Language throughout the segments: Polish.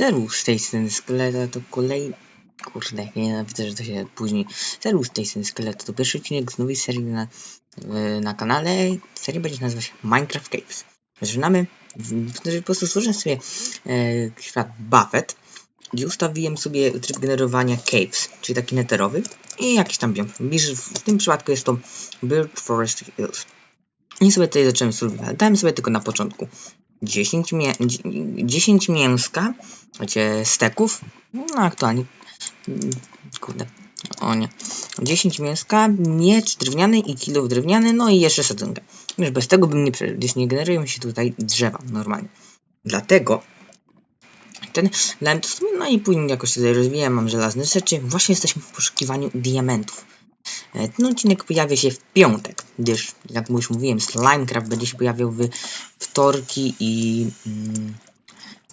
Serwus z tej strony Skeleta to kolej... Kurde, nie widzę, że to się później... Serwus z tej strony Skeleta to pierwszy odcinek z nowej serii na, e, na kanale. Seria będzie nazywać się Minecraft Caves. Zaczynamy, w- po prostu stworzyłem sobie e, świat Buffett i ustawiłem sobie tryb generowania Caves, czyli taki neterowy i jakiś tam biom. W tym przypadku jest to Bird Forest Hills. I sobie tutaj zacząłem survival. Dałem sobie tylko na początku 10, mię 10 mięska, wiecie, steków. No aktualnie. Kurde. O nie. 10 mięska, miecz drewniany i kilo drewniany, no i jeszcze sadzonkę. Już bez tego bym nie przeżył, gdyż nie generują się tutaj drzewa normalnie. Dlatego ten dałem to no i później jakoś tutaj rozwijam, mam żelazne rzeczy. Właśnie jesteśmy w poszukiwaniu diamentów. E, Ten odcinek pojawia się w piątek, gdyż, jak już mówiłem, Slimecraft będzie się pojawiał w wtorki i... Mm,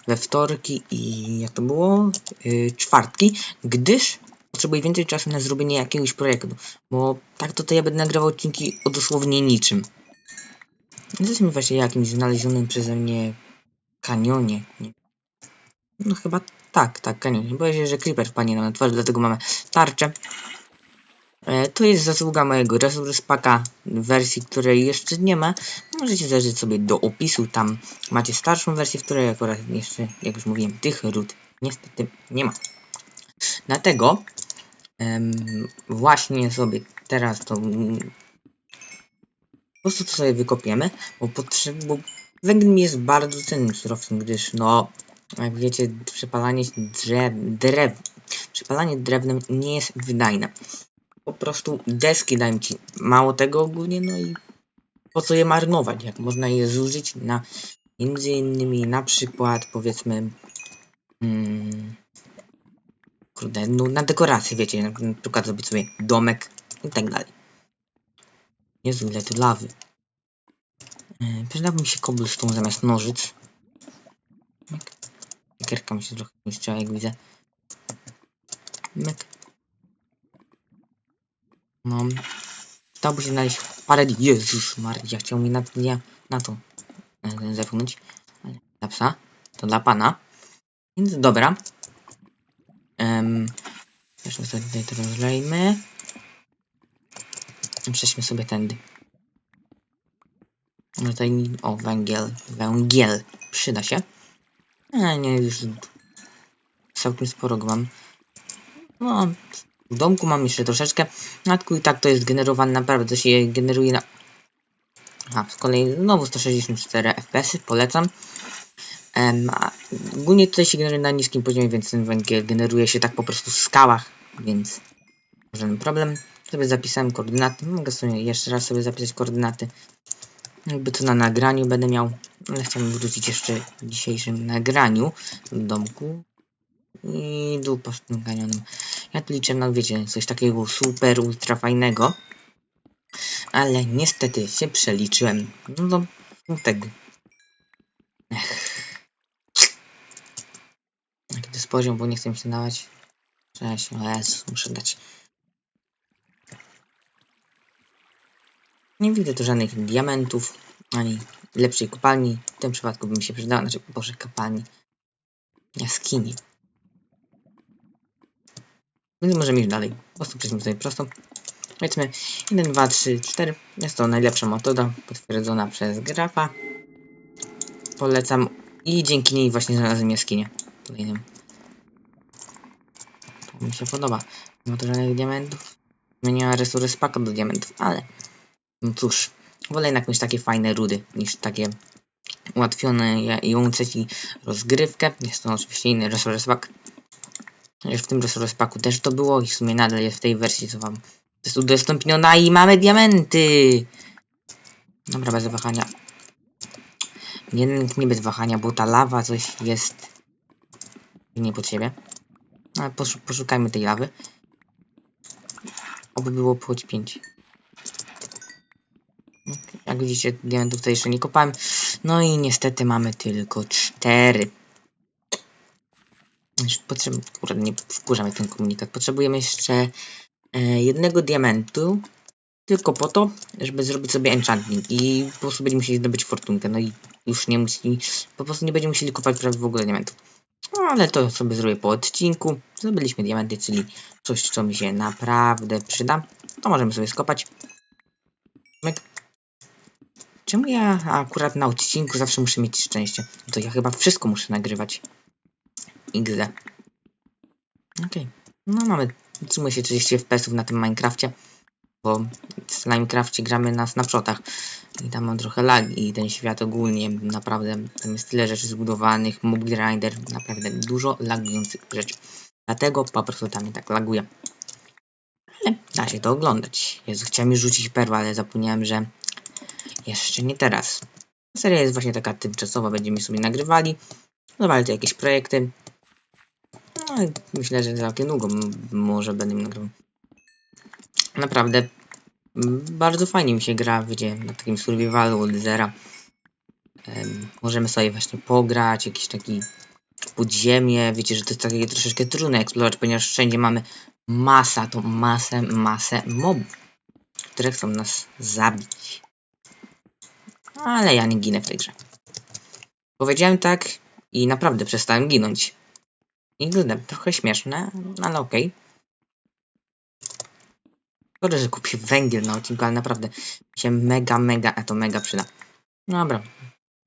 we wtorki i... jak to było? Yy, czwartki, gdyż potrzebuję więcej czasu na zrobienie jakiegoś projektu, bo tak to, to ja będę nagrywał odcinki o dosłownie niczym. Jesteśmy właśnie jakimś znalezionym przeze mnie kanionie. Nie. No chyba tak, tak, kanionie. Boję się, że creeper wpadnie nam na twarz, dlatego mamy tarczę. E, To jest zasługa mojego Resource Packa wersji, której jeszcze nie ma. Możecie zajrzeć sobie do opisu, tam macie starszą wersję, w której akurat jeszcze, jak już mówiłem, tych ród niestety nie ma. Dlatego em, właśnie sobie teraz to mm, po prostu to sobie wykopiemy, bo, potrzeb, bo węgiel jest bardzo cennym surowcem, gdyż no, jak wiecie, przepalanie drzew, drew, przepalanie drewnem nie jest wydajne po prostu deski dają ci mało tego ogólnie, no i po co je marnować, jak można je zużyć na między innymi na przykład powiedzmy mm, kurde, no na dekorację, wiecie, na przykład zrobić sobie domek i tak dalej. Jezu, ile tu lawy. Yy, Przydałby mi się cobblestone zamiast nożyc. Kierka mi się trochę niszczyła, jak widzę. Myk. No. Dałoby się znaleźć parę... Jezus Maria, chciał mi na, nie, na to e, zepchnąć. Dla psa. To dla pana. Więc dobra. Um, jeszcze sobie tutaj to rozlejmy. Przejdźmy sobie tędy. No tutaj... O, węgiel. Węgiel. Przyda się. A nie, już całkiem sporo go mam. No, w domku mam jeszcze troszeczkę. Na tylko i tak to jest generowane naprawdę, to się generuje na... A, z kolei znowu 164 FPS, polecam. Em, a ogólnie tutaj się generuje na niskim poziomie, więc ten węgiel generuje się tak po prostu w skałach, więc żaden problem. Sobie zapisałem koordynaty, mogę sobie jeszcze raz sobie zapisać koordynaty. Jakby to na nagraniu będę miał, ale chciałem wrócić jeszcze w dzisiejszym nagraniu w domku. I z tym kanionem. Tu liczę na, wiecie, coś takiego super, ultra fajnego. Ale niestety się przeliczyłem. No do no tego. Ech. Jaki to jest poziom, bo nie chcę mi się dawać. Cześć, o Jezu, muszę dać. Nie widzę tu żadnych diamentów, ani lepszej kopalni. W tym przypadku by mi się przydała, znaczy, boże, kopalni. Jaskini. Więc możemy iść dalej. Po prostu przejdźmy sobie prosto. Powiedzmy 1, 2, 3, 4. Jest to najlepsza metoda, potwierdzona przez grafa. Polecam i dzięki niej właśnie znalazłem jaskinię. Kolejnym. To mi się podoba. Nie ma tu żadnych diamentów. Zmieniła resursy paka do diamentów, ale no cóż, wolę jednak mieć takie fajne rudy niż takie ułatwione i łączę ci rozgrywkę. Jest to oczywiście inny resource pack. W tym packu też to było i w sumie nadal jest w tej wersji, co wam jest udostępniona i mamy diamenty! Dobra, bez wahania. Nie, nie bez wahania, bo ta lawa coś jest nie pod siebie. Ale poszu poszukajmy tej lawy. Oby było choć 5. Jak widzicie, diamentów tutaj jeszcze nie kopałem. No i niestety mamy tylko 4. Potrzeb... Kurde, nie ten komunikat. Potrzebujemy jeszcze e, jednego diamentu. Tylko po to, żeby zrobić sobie enchanting. I po prostu będziemy musieli zdobyć fortunkę. No i już nie musi... Po prostu nie będziemy musieli kopać prawie w ogóle diamentów. ale to sobie zrobię po odcinku. Zdobyliśmy diamenty, czyli coś, co mi się naprawdę przyda. To możemy sobie skopać. Czemu ja akurat na odcinku zawsze muszę mieć szczęście? To ja chyba wszystko muszę nagrywać. XD. Okej. No mamy, utrzymuje się 30 FPS na tym Minecrafcie. Bo w Minecrafcie gramy na snapshotach. I tam mam trochę lag i ten świat ogólnie naprawdę, tam jest tyle rzeczy zbudowanych, mob grinder, naprawdę dużo lagujących rzeczy. Dlatego po prostu tam mnie tak laguje. Ale da się to oglądać. Jezu, chciałem już rzucić perłę, ale zapomniałem, że jeszcze nie teraz. Seria jest właśnie taka tymczasowa, będziemy sobie nagrywali, zobaczyć jakieś projekty. No myślę, że całkiem długo może będę nagrywał. Naprawdę bardzo fajnie mi się gra, wiecie, na takim survivalu od zera. Em, możemy sobie właśnie pograć, jakiś taki podziemie, wiecie, że to jest takie troszeczkę trudne eksplorować, ponieważ wszędzie mamy masa, tą masę, masę mobów, które chcą nas zabić. Ale ja nie ginę w tej grze. Powiedziałem tak i naprawdę przestałem ginąć. I gdybym trochę śmieszne, ale okej. Szkoda, że kupię węgiel na odcinku, ale naprawdę mi się mega, mega, a to mega przyda. Dobra,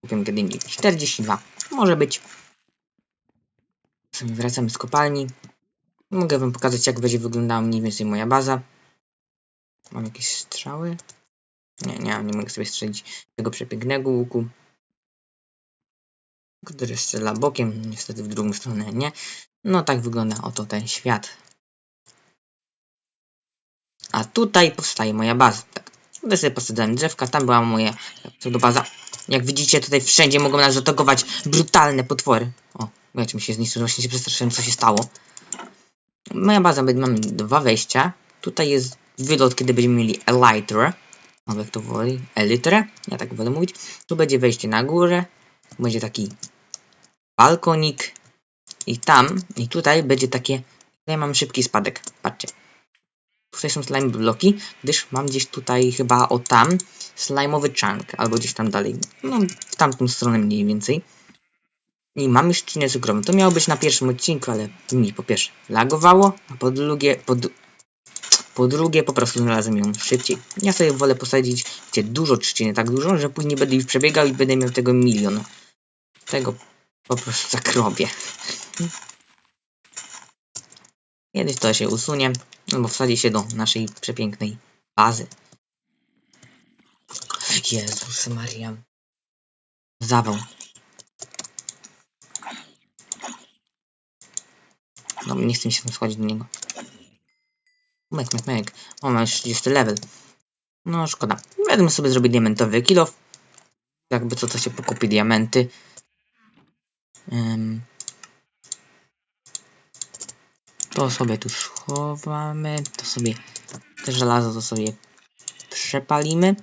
kupię kiedy indziej. 42, może być. Wracamy z kopalni. Mogę wam pokazać, jak będzie wyglądała mniej więcej moja baza. Mam jakieś strzały? Nie, nie, nie mogę sobie strzelić tego przepięknego łuku. Który strzela bokiem, niestety w drugą stronę nie. No tak wygląda oto ten świat. A tutaj powstaje moja baza. Tak. Tutaj sobie posadzałem drzewka, tam była moja baza. Jak widzicie, tutaj wszędzie mogą nas zaatakować brutalne potwory. O, wiecie, mi się zniszczyło, właśnie się przestraszyłem, co się stało. Moja baza, mamy dwa wejścia. Tutaj jest wylot, kiedy będziemy mieli elytrę. No, jak to woli, elytrę, ja tak wolę mówić. Tu będzie wejście na górę. Będzie taki balkonik. I tam, i tutaj będzie takie, tutaj mam szybki spadek, patrzcie. Tutaj są slime bloki, gdyż mam gdzieś tutaj chyba o tam slime'owy chunk, albo gdzieś tam dalej, no w tamtą stronę mniej więcej. I mam już trzcinę cukrową. To miało być na pierwszym odcinku, ale mi po pierwsze lagowało, a po drugie, po, po drugie po prostu znalazłem ją szybciej. Ja sobie wolę posadzić gdzie dużo trzciny, tak dużo, że później będę już przebiegał i będę miał tego milion. Tego po prostu tak robię. Kiedyś to się usunie, no bo wsadzi się do naszej przepięknej bazy. Jezus Maria. Zawał. No nie chcę mi się tam do niego. Mek, mek, mek. O, mam już 30 level. No szkoda. Wiadomo sobie zrobię diamentowy kilof. Jakby co to się pokupi diamenty. To sobie tu schowamy. To sobie te żelazo to sobie przepalimy.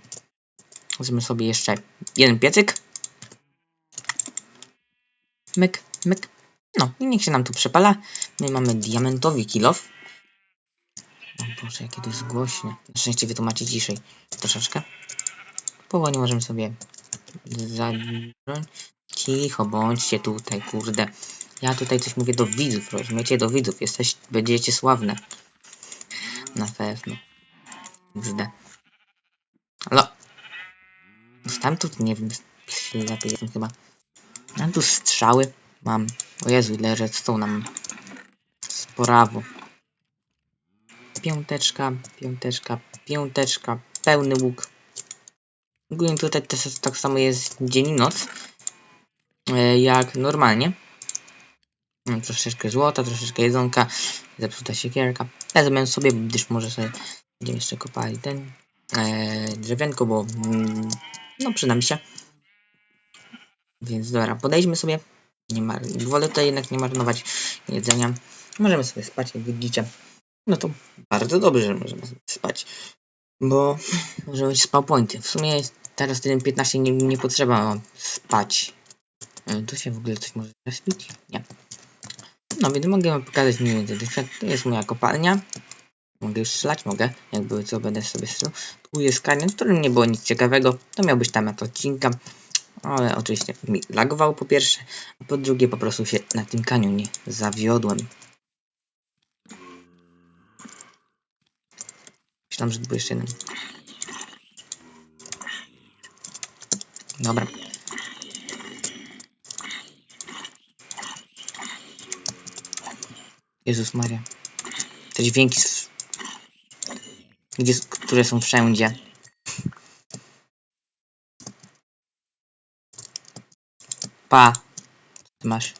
Weźmy sobie jeszcze jeden piecyk. Myk, myk. No i niech się nam tu przepala. My mamy diamentowy kilof. O Boże, jakie to jest głośne. Na szczęście wy ciszej. Troszeczkę. Powoli możemy sobie zabrać. Cicho, bądźcie tutaj, kurde. Ja tutaj coś mówię do widzów, rozumiecie? Do widzów. Jesteś, będziecie sławne. Na pewno. XD. Halo? Tu, nie wiem, lepiej jestem chyba. Mam tu strzały. Mam. O Jezu, ile redstone mam. Sporawo. Piąteczka, piąteczka, piąteczka, pełny łuk. Ogólnie tutaj też tak samo jest dzień i noc. E, jak normalnie. Mam troszeczkę złota, troszeczkę jedzonka, zepsuta siekierka. Wezmę sobie, gdyż może sobie będziemy jeszcze kopali ten e, drzewienko, bo mm, no przyda się. Więc dobra, podejdźmy sobie. Nie mar wolę tutaj jednak nie marnować jedzenia. Możemy sobie spać, jak widzicie. No to bardzo dobrze, że możemy sobie spać. Bo może być spał pointy. W sumie teraz 1.15 nie, nie potrzeba spać. E, Tu się w ogóle coś może zaśpić? Nie. No więc mogę wam pokazać mniej więcej. Tu jest moja kopalnia. Mogę już strzelać? Mogę. Jak były co, będę sobie strzelał. Tu jest kanion, w którym nie było nic ciekawego. To miał być temat odcinka. Ale oczywiście mi lagowało po pierwsze, a po drugie po prostu się na tym kanionie zawiodłem. Myślałem, że to był jeszcze jeden. Dobra. Jezus Maria. Te dźwięki, gdzie, które są wszędzie. Pa. Ty masz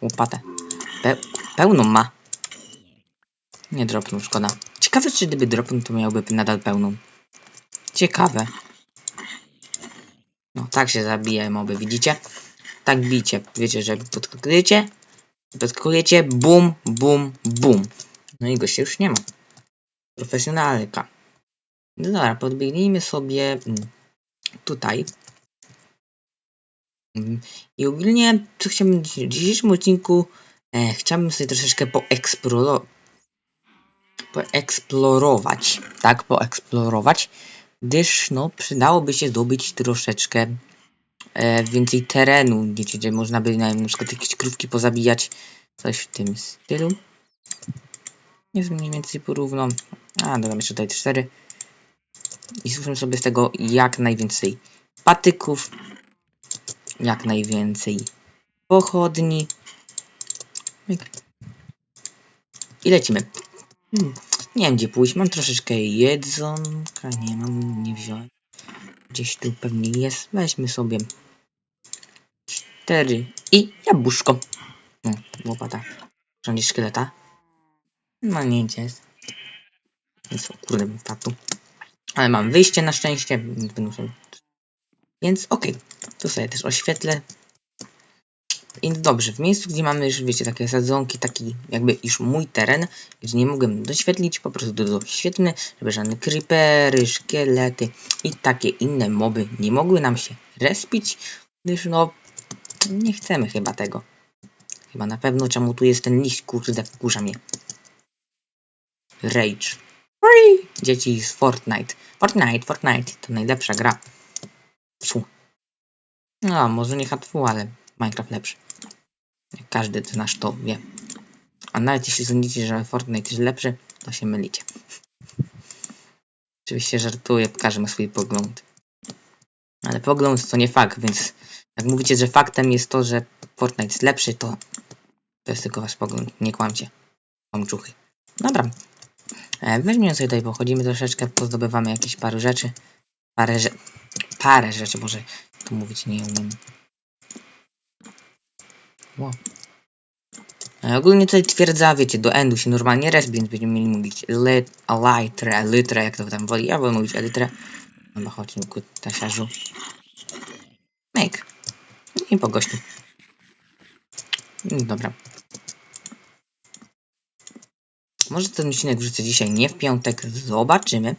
łopatę. Pe pełną ma. Nie dropnął, szkoda. Ciekawe, czy gdyby dropnął, to miałby nadal pełną. Ciekawe. No, tak się zabija moby, widzicie? Tak bicie. Wiecie, że podskakujecie, podskakujecie, bum, bum, bum. No i gościa już nie ma. Profesjonalka. No dobra, podbiegnijmy sobie mm, tutaj. Mm, I ogólnie, co chciałbym w dzisiejszym odcinku, e, chciałbym sobie troszeczkę poeksploro poeksplorować, tak, poeksplorować, gdyż, no, przydałoby się zdobyć troszeczkę e, więcej terenu, wiecie, gdzie można by na, przykład jakieś krówki pozabijać, coś w tym stylu. Jest mniej więcej porówno. A, dodam jeszcze tutaj cztery. I słucham sobie z tego jak najwięcej patyków, jak najwięcej pochodni. I lecimy. Hmm. Nie wiem gdzie pójść, mam troszeczkę jedzonka, nie mam, nie wziąłem. Gdzieś tu pewnie jest. Weźmy sobie cztery i jabłuszko. No, łopata. Rządzi szkieleta. No nie gdzie jest. Więc o kurde wpadł. Ale mam wyjście na szczęście. więc okej. Tu sobie też oświetlę. I dobrze, w miejscu, gdzie mamy już, wiecie, takie sadzonki, taki jakby już mój teren, gdzie nie mogłem doświetlić, po prostu do doświetlmy, żeby żadne creepery, szkielety i takie inne moby nie mogły nam się respić, gdyż no, nie chcemy chyba tego. Chyba na pewno czemu tu jest ten liść, kurde, wkurza mnie. Rage. Dzieci z Fortnite. Fortnite, Fortnite to najlepsza gra. Psu. No, może nie HTW, ale Minecraft lepszy. Każdy z nas to wie. A nawet jeśli sądzicie, że Fortnite jest lepszy, to się mylicie. Oczywiście żartuję, każdy ma swój pogląd. Ale pogląd to nie fakt, więc jak mówicie, że faktem jest to, że Fortnite jest lepszy, to to jest tylko wasz pogląd. Nie kłamcie. Kłamczuchy. Dobra. E, weźmiemy sobie tutaj, pochodzimy troszeczkę, pozdobywamy jakieś parę rzeczy. Parę, parę rzeczy, może tu mówić nie umiem. Wow. E, ogólnie tutaj twierdza, wiecie, do endu się normalnie resp, więc będziemy mieli mówić lit, elytra, elytra, jak to tam woli. Ja wolę mówić elytra. Dobra, chodź, ku tasiarzu. Make. I po gościu. Mm, Dobra. Może ten odcinek wrzucę dzisiaj, nie w piątek. Zobaczymy.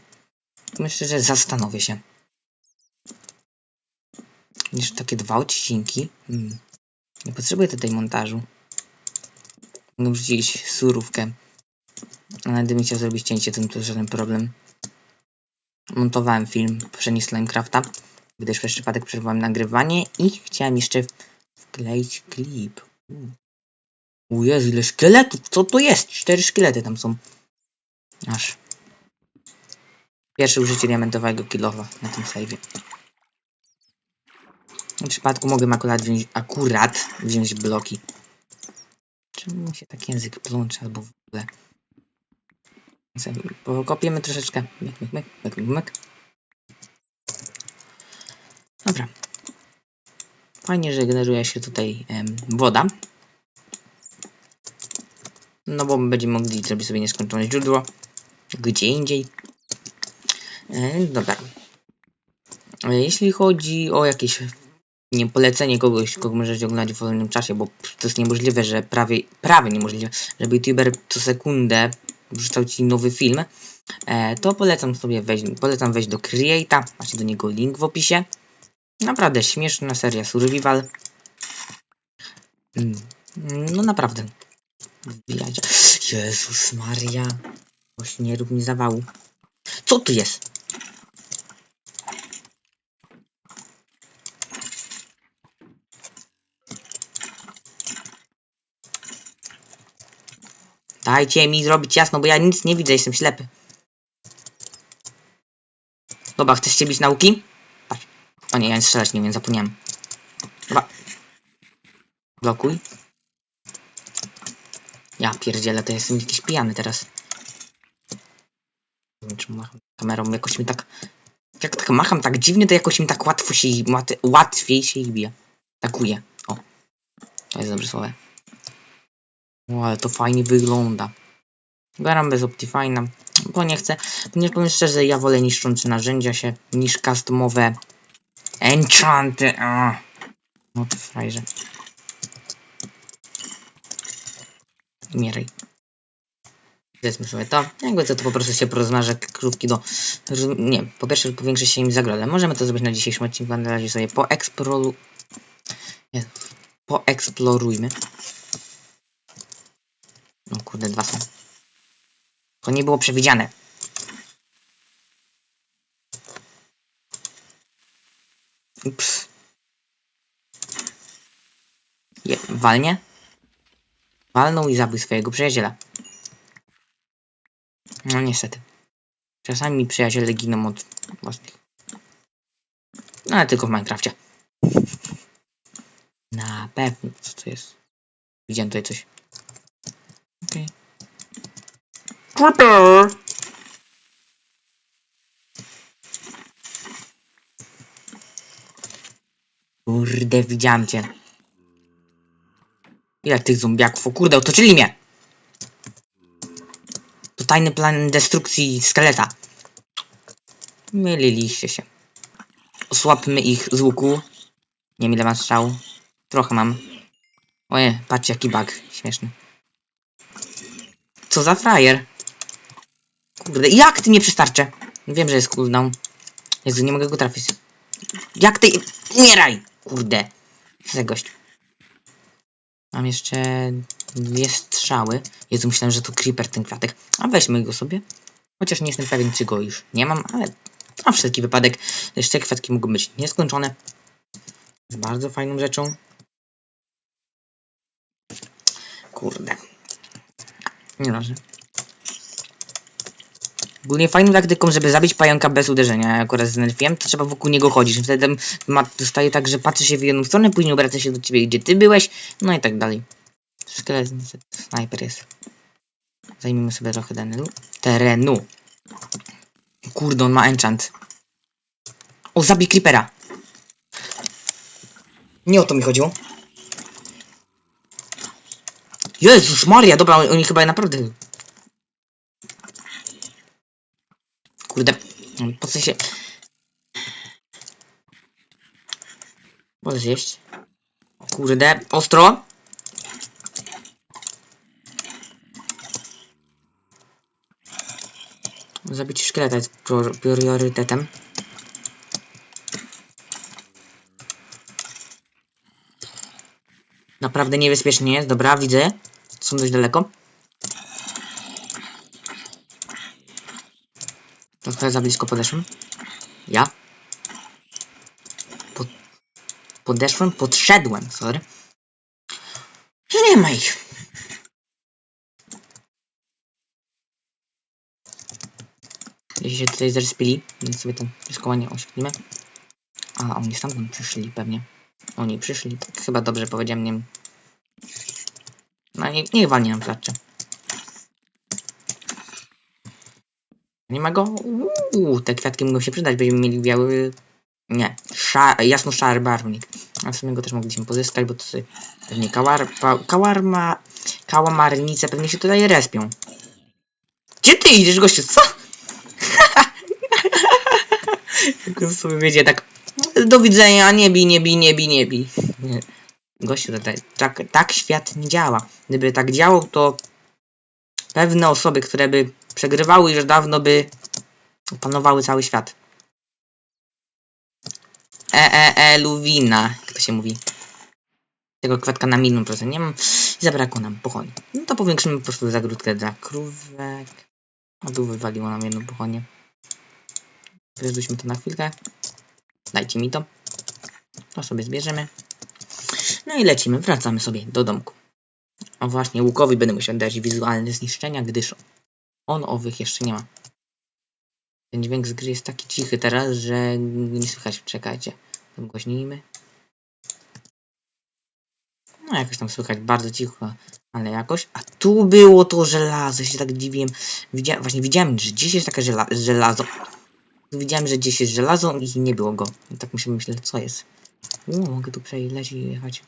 Myślę, że zastanowię się. Jeszcze takie dwa odcinki. Hmm. Nie potrzebuję tutaj montażu. Mogę wrzucić surówkę. Ale gdybym chciał zrobić cięcie, to to żaden problem. Montowałem film poprzedni z Minecrafta, gdyż przez przypadek przerwałem nagrywanie i chciałem jeszcze wkleić klip. U. Jezu, ile szkieletów! Co to jest? Cztery szkielety tam są. Aż. Pierwsze użycie diamentowego kilowa na tym save'ie. W tym przypadku mogę akurat wziąć, akurat wziąć bloki. Czemu mi się tak język plącze albo w ogóle? Pokopiemy troszeczkę. Myk, myk, myk, myk, myk. Dobra. Fajnie, że generuje się tutaj em, woda. No bo będziemy mogli zrobić sobie nieskończone źródło. Gdzie indziej. E, dobra. E, jeśli chodzi o jakieś nie polecenie kogoś, kogo możecie oglądać w wolnym czasie, bo to jest niemożliwe, że prawie, prawie niemożliwe, żeby youtuber co sekundę wrzucał ci nowy film, e, to polecam sobie wejść, polecam wejść do Create'a, macie do niego link w opisie. Naprawdę śmieszna seria Survival. Mm, No naprawdę. Jezus Maria. Właśnie nie rób mi zawału. Co tu jest? Dajcie mi zrobić jasno, bo ja nic nie widzę, jestem ślepy. Dobra, chcesz się bić nauki? Patrz. O nie, ja strzelać nie wiem, zapomniałem. Dobra. Blokuj. Ja pierdzielę, to jestem jakiś pijany teraz. Nie wiem, czemu macham kamerą, jakoś mi tak... Jak tak macham tak dziwnie, to jakoś mi tak łatwo się... Łat, łatwiej się ich bije. Takuje. O. To jest dobre słowo. O, ale to fajnie wygląda. Gram bez Optifine'a, bo nie chcę. Nie powiem szczerze, ja wolę niszczące narzędzia się niż customowe enchanty. No to frajże. Mieraj. Powiedzmy sobie to. Jakby to, to po prostu się porozmarza krótki do... Nie, po pierwsze powiększy się im zagrodę. Możemy to zrobić na dzisiejszym odcinku, na razie sobie poeksploru... Nie, poeksplorujmy. Kurde, dwa są. To nie było przewidziane. Ups. Je, walnie? Walnął i zabił swojego przyjaciela. No niestety. Czasami przyjaciele giną od własnych. No ale tylko w Minecrafcie. Na pewno. Co to jest? Widziałem tutaj coś. Creeper! Kurde, widziałem cię. Ile tych zombiaków? O kurde, otoczyli mnie! To tajny plan destrukcji szkieleta. Myliliście się. Osłabmy ich z łuku. Nie wiem ile mam strzał. Trochę mam. Oje, patrz jaki bug. Śmieszny. Co za frajer? Kurde, jak ty nie przystarczę? Wiem, że jest cooldown. Jezu, nie mogę go trafić. Jak ty... Umieraj! Kurde. Co gość. Mam jeszcze dwie strzały. Jezu, myślałem, że to creeper ten kwiatek. A weźmy go sobie. Chociaż nie jestem pewien, czy go już nie mam, ale na wszelki wypadek. Jeszcze kwiatki mogą być nieskończone. Jest bardzo fajną rzeczą. Kurde. Nieważne. Ogólnie fajną taktyką, żeby zabić pająka bez uderzenia. Jak akurat znerfiłem, to trzeba wokół niego chodzić. Wtedy ma, dostaje tak, że patrzy się w jedną stronę, później obraca się do ciebie, gdzie ty byłeś, no i tak dalej. Szkielet, snajper jest. Zajmijmy sobie trochę terenu. terenu. Kurde, on ma enchant. O, zabij creepera. Nie o to mi chodziło. Jezus Maria, dobra, oni chyba naprawdę... Kurde, po co się... Może zjeść. Kurde, ostro. Zabić szkieleta jest prior- priorytetem. Naprawdę niebezpiecznie jest. Dobra, widzę. Są dość daleko. Trochę za blisko podeszłem. Ja. Pod, podeszłem, podszedłem, sorry. I nie ma ich. Jeśli się tutaj zrespili, więc sobie to ryskowanie oświetlimy. A, oni stamtąd przyszli pewnie. Oni przyszli, tak chyba dobrze powiedziałem, nie wiem. No nie, niech walnie nam klatcze. Nie ma go? Uuu, te kwiatki mogą się przydać, będziemy mieli biały... Nie, sza, jasno-szary barwnik. A w sumie go też mogliśmy pozyskać, bo to sobie pewnie kałar... Pa, kałamarma... Kałamarnice pewnie się tutaj respią. Gdzie ty idziesz, gościu, co? Jak sobie wiedzie tak... Do widzenia, nie bij, nie bij, nie bij, nie bij. Gościu, tutaj, tak, tak świat nie działa. Gdyby tak działał, to pewne osoby, które by przegrywały już dawno by opanowały cały świat. E, e, e, luwina, jak to się mówi. Tego kwiatka na milion procent nie mam. I zabrakło nam pochoni. No to powiększymy po prostu zagródkę dla krówek. A tu wywaliło nam jedno pochonie. Wyrzućmy to na chwilkę. Dajcie mi to. To sobie zbierzemy. No i lecimy, wracamy sobie do domku. O właśnie, łukowi będę musiał dać wizualne zniszczenia, gdyż on owych jeszcze nie ma. Ten dźwięk z gry jest taki cichy teraz, że nie słychać. Czekajcie. Głośnijmy. No jakoś tam słychać bardzo cicho, ale jakoś. A tu było to żelazo, się tak dziwiłem. Widzia właśnie widziałem, że gdzieś jest takie żela żelazo. Widziałem, że gdzieś jest żelazo i nie było go. I tak myślę, myślę, co jest. U, mogę tu przejechać i jechać.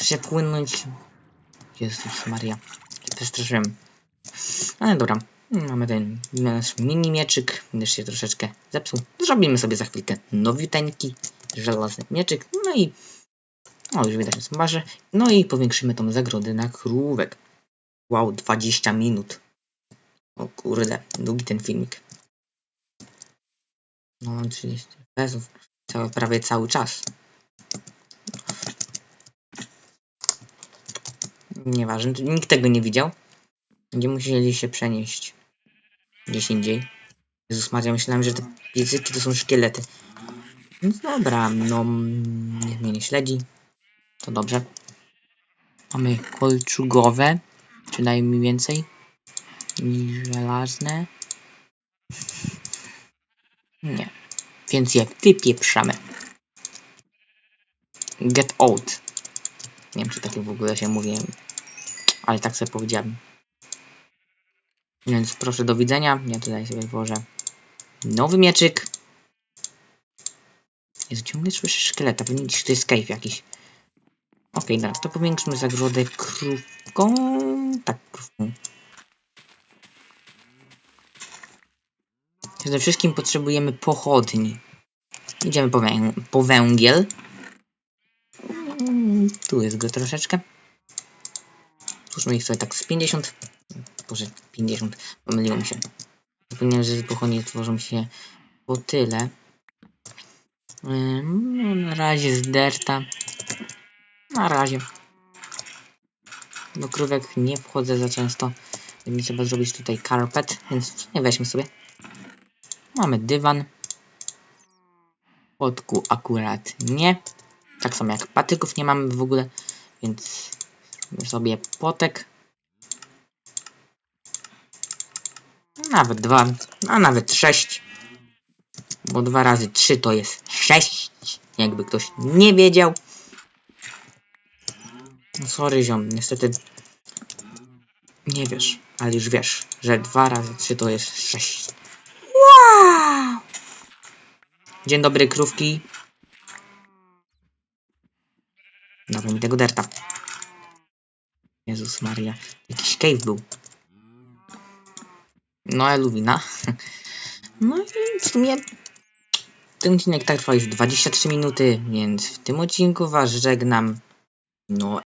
Przepłynąć. Jezus Maria. Się przestraszyłem. Ale dobra. Mamy ten nasz mini mieczyk, gdyż się troszeczkę zepsuł. Zrobimy sobie za chwilkę nowiuteńki, żelazny mieczyk. No i o, już widać na smarze. No i powiększymy tą zagrodę na krówek. Wow, 20 minut. O kurde, długi ten filmik. No, mam 30 pesów. Prawie cały czas. Nieważne, nikt tego nie widział. Będziemy musieli się przenieść gdzieś indziej. Jezus Maria, myślałem, że te piecyki to są szkielety. No dobra, no niech mnie nie śledzi. To dobrze. Mamy kolczugowe, czy mi więcej? I żelazne. Nie. Więc je wypieprzamy. Get out. Nie wiem, czy takie w ogóle się mówi, ale tak sobie powiedziałem. Więc proszę do widzenia. Ja tutaj sobie włożę nowy mieczyk. Jezu, ciągle słyszę szkieleta, pewnie gdzieś to jest cave jakiś. Okej, dobra, to powiększmy zagrodę krówką. Tak, krówką. Przede wszystkim potrzebujemy pochodni. Idziemy po, po węgiel. Mm, Tu jest go troszeczkę. Słuszmy ich sobie tak z 50. Boże, 50. Pomyliło mi się. Zapomniałem, że pochodnie tworzą się po tyle. No, na razie z derta. Na razie. Do krówek nie wchodzę za często. Mi trzeba zrobić tutaj carpet, więc nie weźmy sobie. Mamy dywan. Podku akurat nie. Tak samo jak patyków nie mamy w ogóle, więc sobie potek. Nawet dwa, a nawet sześć. Bo dwa razy trzy to jest sześć. Jakby ktoś nie wiedział. No sorry ziom, niestety nie wiesz, ale już wiesz, że dwa razy trzy to jest sześć. Wow! Dzień dobry, krówki. Dawaj mi tego derta. Jezus Maria. Jakiś cave był. No, Eluwina. No i w sumie ten odcinek tak trwa już 23 minuty, więc w tym odcinku was żegnam. No